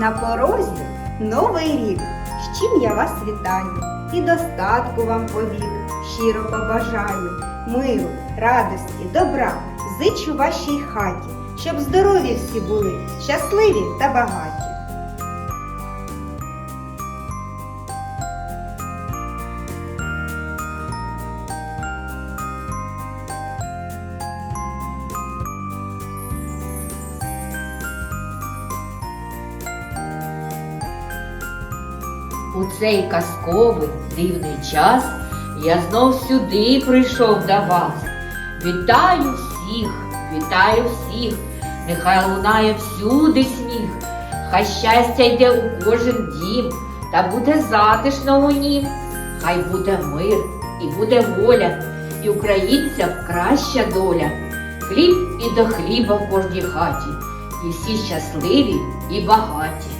На порозі новий рік. З чим я вас вітаю і достатку вам повік. Щиро побажаю миру, радості, добра. Зичу вашій хаті, щоб здорові всі були, щасливі та багаті. У цей казковий дивний час я знов сюди прийшов до вас. Вітаю всіх, вітаю всіх, нехай лунає всюди сміх, хай щастя йде у кожен дім, та буде затишно у нім. Хай буде мир і буде воля, і українцям краща доля. Хліб і до хліба в кожній хаті, і всі щасливі і багаті.